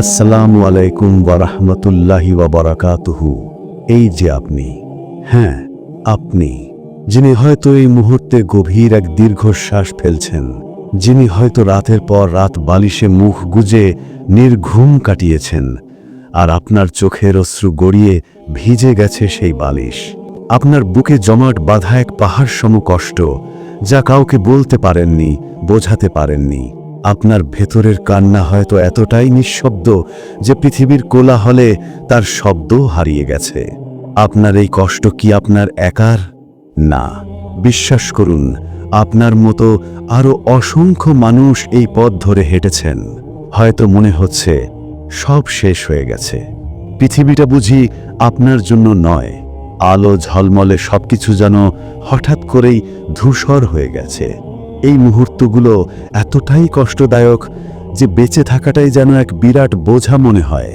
আসসালামু আলাইকুম ওয়ারহমতুল্লাহি ওয়াবারাকাতুহু এই যে আপনি হ্যাঁ আপনি, যিনি হয়তো এই মুহূর্তে গভীর এক দীর্ঘশ্বাস ফেলছেন, যিনি হয়তো রাতের পর রাত বালিশে মুখ গুজে নির্ঘুম কাটিয়েছেন, আর আপনার চোখের অশ্রু গড়িয়ে ভিজে গেছে সেই বালিশ। আপনার বুকে জমাট বাঁধা এক পাহাড় সম কষ্ট যা কাউকে বলতে পারেননি, বোঝাতে পারেননি। আপনার ভেতরের কান্না হয়তো এতটাই নিঃশব্দ যে পৃথিবীর কোলাহলে তার শব্দও হারিয়ে গেছে। আপনার এই কষ্ট কি আপনার একার? না। বিশ্বাস করুন, আপনার মতো আরও অসংখ্য মানুষ এই পথ ধরে হেঁটেছেন। হয়তো মনে হচ্ছে, সব শেষ হয়ে গেছে। পৃথিবীটা বুঝি আপনার জন্য নয়। আলো ঝলমলে সবকিছু যেন হঠাৎ করেই ধূসর হয়ে গেছে। এই মুহূর্তগুলো এতটাই কষ্টদায়ক যে বেঁচে থাকাটাই যেন এক বিরাট বোঝা মনে হয়।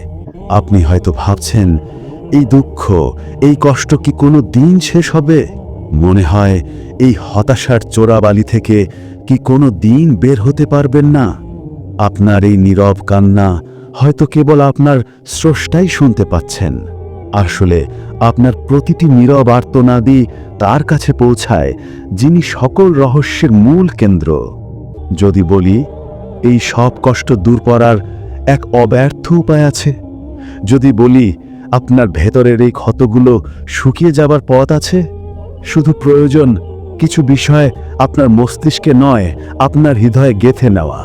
আপনি হয়তো ভাবছেন, এই দুঃখ, এই কষ্ট কি কোনো দিন শেষ হবে? মনে হয়, এই হতাশার চোরাবালি থেকে কি কোনো দিন বের হতে পারবেন না। আপনার এই নীরব কান্না হয়তো কেবল আপনার স্রষ্টাই শুনতে পাচ্ছেন। আসলে আপনার প্রতিটি নীরব আর্তনাদি তার কাছে পৌঁছায়, যিনি সকল রহস্যের মূল কেন্দ্র। যদি বলি, এই সব কষ্ট দূর করার এক অব্যর্থ উপায় আছে। যদি বলি, আপনার ভেতরের এই ক্ষতগুলো শুকিয়ে যাবার পথ আছে, শুধু প্রয়োজন কিছু বিষয় আপনার মস্তিষ্কে নয়, আপনার হৃদয়ে গেথে নেওয়া।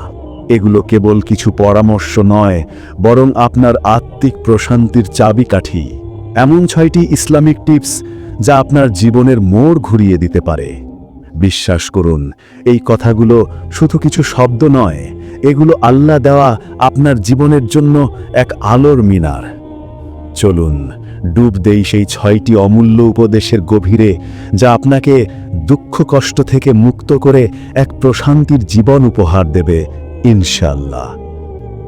এগুলো কেবল কিছু পরামর্শ নয়, বরং আপনার আত্মিক প্রশান্তির চাবিকাঠি। এমন ছয়টি ইসলামিক টিপস যা আপনার জীবনের মোড় ঘুরিয়ে দিতে পারে। বিশ্বাস করুন, এই কথাগুলো শুধু কিছু শব্দ নয়, এগুলো আল্লাহ দেওয়া আপনার জীবনের জন্য এক আলোর মিনার। চলুন, ডুব দেই সেই ছয়টি অমূল্য উপদেশের গভীরে যা আপনাকে দুঃখ কষ্ট থেকে মুক্ত করে এক প্রশান্তির জীবন উপহার দেবে ইনশাল্লাহ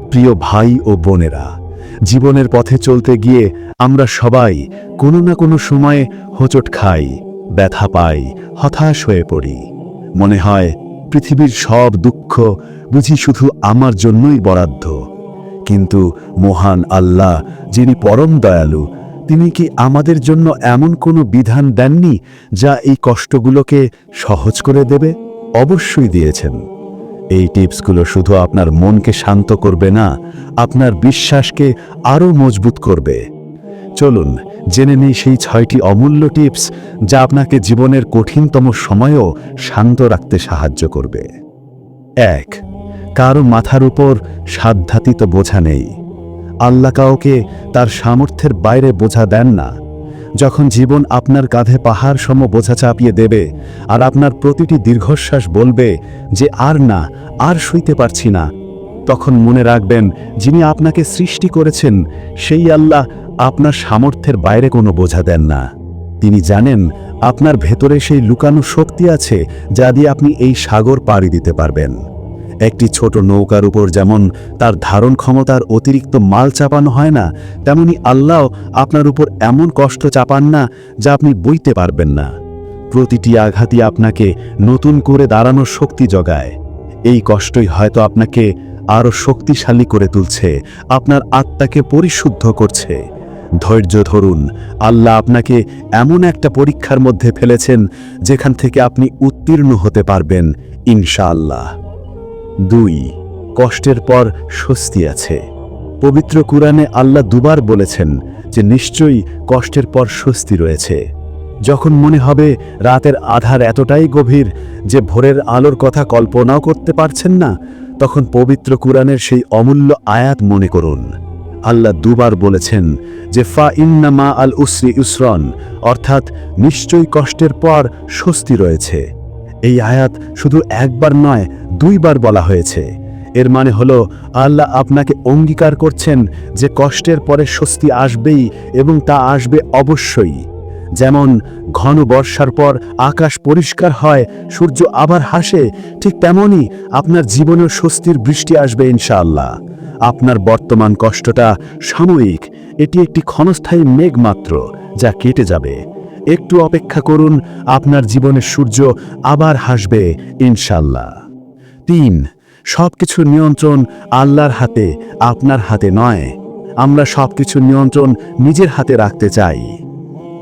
প্রিয় ভাই ও বোনেরা জীবনের পথে চলতে গিয়ে আমরা সবাই কোনো না কোনো সময়ে হোঁচট খাই, ব্যথা পাই, হতাশ হয়ে পড়ি। মনে হয় পৃথিবীর সব দুঃখ বুঝি শুধু আমার জন্যই বরাদ্দ। কিন্তু মহান আল্লাহ, যিনি পরম দয়ালু, তিনি কি আমাদের জন্য এমন কোনো বিধান দেননি যা এই কষ্টগুলোকে সহজ করে দেবে? অবশ্যই দিয়েছেন। এই টিপসগুলো শুধু আপনার মনকে শান্ত করবে না, আপনার বিশ্বাসকে আরও মজবুত করবে। চলুন, জেনে নিই সেই ছয়টি অমূল্য টিপস যা আপনাকে জীবনের কঠিনতম সময়েও শান্ত রাখতে সাহায্য করবে। এক, কারও মাথার উপর সাধ্যাতীত বোঝা নেই। আল্লাহ কাউকে তার সামর্থ্যের বাইরে বোঝা দেন না। যখন জীবন আপনার কাঁধে পাহাড় সম বোঝা চাপিয়ে দেবে আর আপনার প্রতিটি দীর্ঘশ্বাস বলবে যে আর না, আর শুইতে পারছি না, তখন মনে রাখবেন যিনি আপনাকে সৃষ্টি করেছেন, সেই আল্লাহ আপনার সামর্থ্যের বাইরে কোনো বোঝা দেন না। তিনি জানেন আপনার ভেতরে সেই লুকানো শক্তি আছে যা দিয়ে আপনি এই সাগর পাড়ি দিতে পারবেন। একটি ছোট নৌকার উপর যেমন তার ধারণ ক্ষমতার অতিরিক্ত মাল চাপানো হয় না, তেমনি আল্লাহ আপনার উপর এমন কষ্ট চাপান না যা আপনি বইতে পারবেন না। প্রতিটি আঘাতই আপনাকে নতুন করে দাঁড়ানোর শক্তি জগায়। এই কষ্টই হয়তো আপনাকে আরও শক্তিশালী করে তুলছে, আপনার আত্মাকে পরিশুদ্ধ করছে। ধৈর্য ধরুন, আল্লাহ আপনাকে এমন একটা পরীক্ষার মধ্যে ফেলেছেন যেখান থেকে আপনি উত্তীর্ণ হতে পারবেন, ইনশাআল্লাহ। দুই, কষ্টের পর স্বস্তি আছে। পবিত্র কুরআনে আল্লাহ দুবার বলেছেন যে নিশ্চয়ই কষ্টের পর স্বস্তি রয়েছে। যখন মনে হবে রাতের আধার এতটাই গভীর যে ভোরের আলোর কথা কল্পনাও করতে পারছেন না, তখন পবিত্র কুরআনের সেই অমূল্য আয়াত মনে করুন। আল্লাহ দুবার বলেছেন যে, ফা ইন্নামা আল উসরি উসরন অর্থাৎ নিশ্চয়ই কষ্টের পর স্বস্তি রয়েছে। এই আয়াত শুধু একবার নয় দুইবার বলা হয়েছে। এর মানে হলো, আল্লাহ আপনাকে অঙ্গীকার করছেন যে কষ্টের পরে স্বস্তি আসবেই এবং তা আসবে অবশ্যই। যেমন, ঘন বর্ষার পর আকাশ পরিষ্কার হয়, সূর্য আবার হাসে, ঠিক তেমনই আপনার জীবনেও স্বস্তির বৃষ্টি আসবে ইনশাআল্লাহ। আপনার বর্তমান কষ্টটা সাময়িক, এটি একটি ক্ষণস্থায়ী মেঘ মাত্র, যা কেটে যাবে। একটু অপেক্ষা করুন, আপনার জীবনের সূর্য আবার হাসবে ইনশাল্লাহ তিন সব কিছুর নিয়ন্ত্রণ আল্লাহর হাতে, আপনার হাতে নয়। আমরা সব কিছুর নিয়ন্ত্রণ নিজের হাতে রাখতে চাই।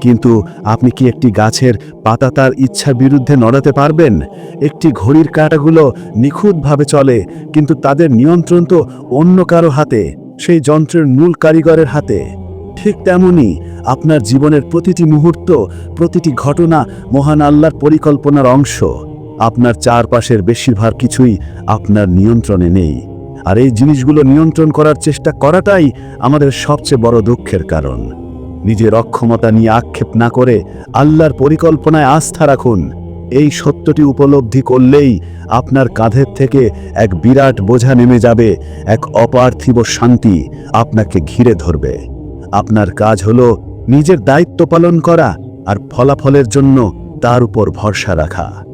কিন্তু আপনি কি একটি গাছের পাতা তার ইচ্ছার বিরুদ্ধে নড়াতে পারবেন? একটি ঘড়ির কাঁটাগুলো নিখুঁতভাবে চলে, কিন্তু তাদের নিয়ন্ত্রণ তো অন্য কারও হাতে, সেই যন্ত্রের মূল কারিগরের হাতে। ঠিক তেমনি আপনার জীবনের প্রতিটি মুহূর্ত, প্রতিটি ঘটনা মহান আল্লাহর পরিকল্পনার অংশ। আপনার চারপাশের বেশিরভাগ কিছুই আপনার নিয়ন্ত্রণে নেই। আর এই জিনিসগুলো নিয়ন্ত্রণ করার চেষ্টা করাটাই আমাদের সবচেয়ে বড় দুঃখের কারণ। নিজের অক্ষমতা নিয়ে আক্ষেপ না করে আল্লাহর পরিকল্পনায় আস্থা রাখুন। এই সত্যটি উপলব্ধি করলেই আপনার কাঁধের থেকে এক বিরাট বোঝা নেমে যাবে, এক অপার্থিব শান্তি আপনাকে ঘিরে ধরবে। আপনার কাজ হলো নিজের দায়িত্ব পালন করা আর ফলাফলের জন্য তার উপর ভরসা রাখা।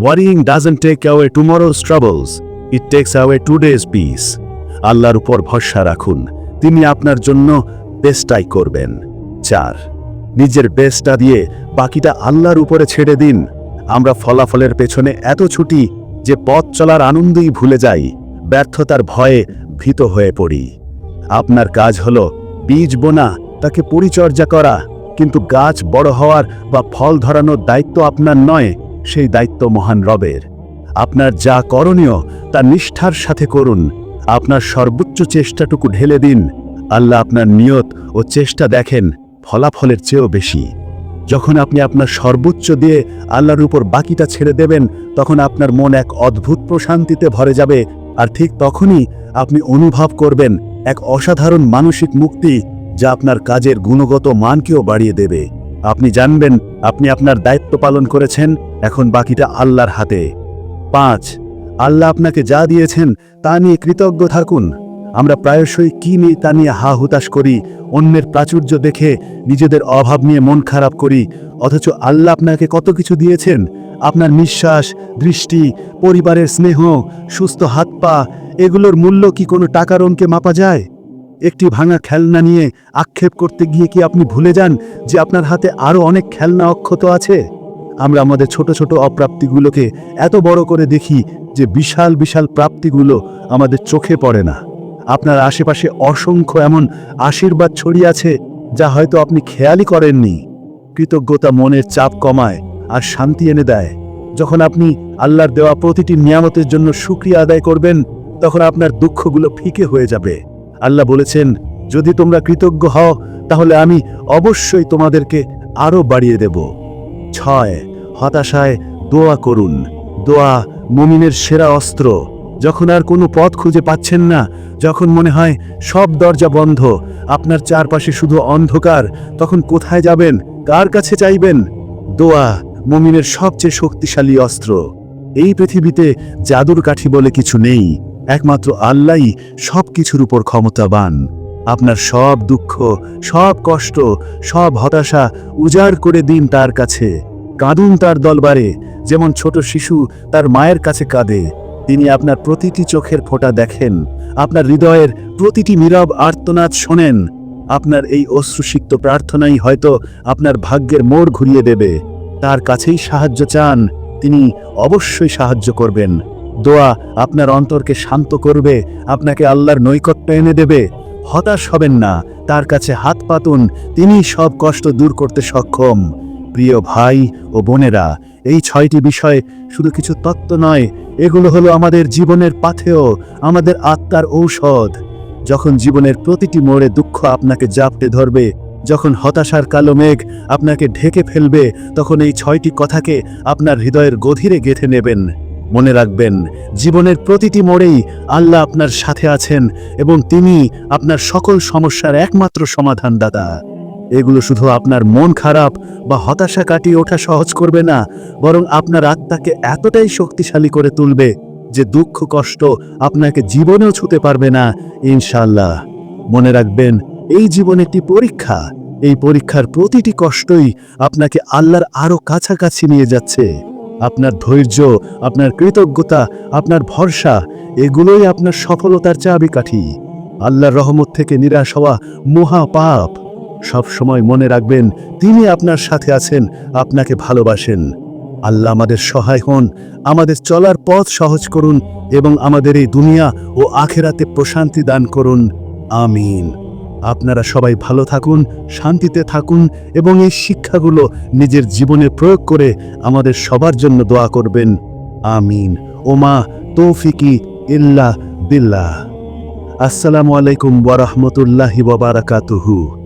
Worrying doesn't take away tomorrow's troubles it takes away today's peace আল্লাহর উপর ভরসা রাখুন। তিনি আপনার জন্য বেস্টাই করবেন। চার, নিজের বেস্টটা দিয়ে বাকিটা আল্লাহর উপরে ছেড়ে দিন। আমরা ফলাফলের পেছনে এত ছুটি যে পথ চলার আনন্দই ভুলে যাই। ব্যর্থতার ভয়ে ভীত হয়ে পড়ি। আপনার কাজ হলো বীজ বোনা, তাকে পরিচর্যা করা। কিন্তু গাছ বড় হওয়ার বা ফল ধরানোর দায়িত্ব আপনার নয়। সেই দায়িত্ব মহান রবের। আপনার যা করণীয়, তা নিষ্ঠার সাথে করুন। আপনার সর্বোচ্চ চেষ্টাটুকু ঢেলে দিন। আল্লাহ আপনার নিয়ত ও চেষ্টা দেখেন, ফলাফলের চেয়েও বেশি। যখন আপনি আপনার সর্বোচ্চ দিয়ে আল্লাহর উপর বাকিটা ছেড়ে দেবেন, তখন আপনার মন এক অদ্ভুত প্রশান্তিতে ভরে যাবে। আর ঠিক তখনই আপনি অনুভব করবেন এক অসাধারণ মানসিক মুক্তি, যা আপনার কাজের গুণগত মানকেও বাড়িয়ে দেবে। আপনি জানবেন, আপনি আপনার দায়িত্ব পালন করেছেন, এখন বাকিটা আল্লাহর হাতে। পাঁচ, আল্লাহ আপনাকে যা দিয়েছেন, তা নিয়ে কৃতজ্ঞ থাকুন। আমরা প্রায়শই কি নিয়ে, তা নিয়ে হা হুতাশ করি, অন্যের প্রাচুর্য দেখে নিজেদের অভাব নিয়ে মন খারাপ করি, অথচ আল্লাহ আপনাকে কত কিছু দিয়েছেন? আপনার নিঃশ্বাস, দৃষ্টি, পরিবারের স্নেহ, সুস্থ হাত পা এগুলোর মূল্য কি কোনো টাকার অঙ্কে মাপা যায়? একটি ভাঙা খেলনা নিয়ে আক্ষেপ করতে গিয়ে কি আপনি ভুলে যান যে আপনার হাতে আরও অনেক খেলনা অক্ষত আছে? আমরা আমাদের ছোট ছোট অপ্রাপ্তিগুলোকে এত বড় করে দেখি যে বিশাল বিশাল প্রাপ্তিগুলো আমাদের চোখে পড়ে না। আপনার আশেপাশে অসংখ্য এমন আশীর্বাদ ছড়িয়ে আছে যা হয়তো আপনি খেয়ালই করেননি। কৃতজ্ঞতা মনের চাপ কমায় আর শান্তি এনে দেয়। যখন আপনি আল্লাহর দেওয়া প্রতিটি নিয়ামতের জন্য সুক্রিয়া আদায় করবেন, তখন আপনার দুঃখগুলো ফিকে হয়ে যাবে। আল্লাহ বলেছেন, যদি তোমরা কৃতজ্ঞ হও, তাহলে আমি অবশ্যই তোমাদেরকে আরও বাড়িয়ে দেব। ছয়, হতাশায় দোয়া করুন। দোয়া মুমিনের সেরা অস্ত্র। যখন আর কোনো পথ খুঁজে পাচ্ছেন না, যখন মনে হয় সব দরজা বন্ধ, আপনার চারপাশে শুধু অন্ধকার, তখন কোথায় যাবেন? কার কাছে চাইবেন? দোয়া মুমিনের সবচেয়ে শক্তিশালী অস্ত্র। এই পৃথিবীতে জাদুর কাঠি বলে কিছু নেই। একমাত্র আল্লাহই সব কিছুর উপর ক্ষমতাবান। আপনার সব দুঃখ, সব কষ্ট, সব হতাশা উজাড় করে দিন তার কাছে। কাঁদুন তার দলবারে যেমন ছোট শিশু তার মায়ের কাছে কাঁদে। তিনি আপনার প্রতিটি চোখের ফোঁটা দেখেন, আপনার হৃদয়ের প্রতিটি নীরব আর্তনাদ শোনেন। আপনার এই অশ্রুসিক্ত প্রার্থনাই হয়তো আপনার ভাগ্যের মোড় ঘুরিয়ে দেবে। তার কাছেই সাহায্য চান, তিনি অবশ্যই সাহায্য করবেন। দোয়া আপনার অন্তরকে শান্ত করবে, আপনাকে আল্লাহর নৈকট্য এনে দেবে। হতাশ হবেন না, তার কাছে হাত পাতুন তিনি সব কষ্ট দূর করতে সক্ষম। প্রিয় ভাই ও বোনেরা, এই ছয়টি বিষয় শুধু কিছু তত্ত্ব নয়, এগুলো হলো আমাদের জীবনের পাথেয়, আমাদের আত্মার ঔষধ। যখন জীবনের প্রতিটি মোড়ে দুঃখ আপনাকে জাপটে ধরবে, যখন হতাশার কালো মেঘ আপনাকে ঢেকে ফেলবে, তখন এই ছয়টি কথাকে আপনার হৃদয়ের গভীরে গেঁথে নেবেন। মনে রাখবেন, জীবনের প্রতিটি মোড়েই আল্লাহ আপনার সাথে আছেন এবং তিনি আপনার সকল সমস্যার একমাত্র সমাধান সমাধানদাতা। এগুলো শুধু আপনার মন খারাপ বা হতাশা কাটিয়ে ওঠা সহজ করবে না, বরং আপনার আত্মাকে এতটাই শক্তিশালী করে তুলবে যে দুঃখ, কষ্ট আপনাকে জীবনেও ছুতে পারবে না ইনশাল্লাহ মনে রাখবেন, এই জীবন একটি পরীক্ষা। এই পরীক্ষার প্রতিটি কষ্টই আপনাকে আল্লাহর আরও কাছাকাছি নিয়ে যাচ্ছে। আপনার ধৈর্য, আপনার কৃতজ্ঞতা, আপনার ভরসা, এগুলোই আপনার সফলতার চাবিকাঠি। আল্লাহর রহমত থেকে নিরাশ হওয়া মহা পাপ। সব সময় মনে রাখবেন, তিনি আপনার সাথে আছেন, আপনাকে ভালোবাসেন। আল্লাহ আমাদের সহায় হন, আমাদের চলার পথ সহজ করুন এবং আমাদের এই দুনিয়া ও আখেরাতে প্রশান্তি দান করুন। আমিন। আপনারা সবাই ভালো থাকুন, শান্তিতে থাকুন এবং এই শিক্ষাগুলো নিজের জীবনে প্রয়োগ করে আমাদের সবার জন্য দোয়া করবেন। আমিন। ওমা তৌফিকি ইল্লা বিল্লাহ। আসসালামু আলাইকুম বরহমতুল্লাহি রাহমাতুল্লাহি বারাকাতুহু।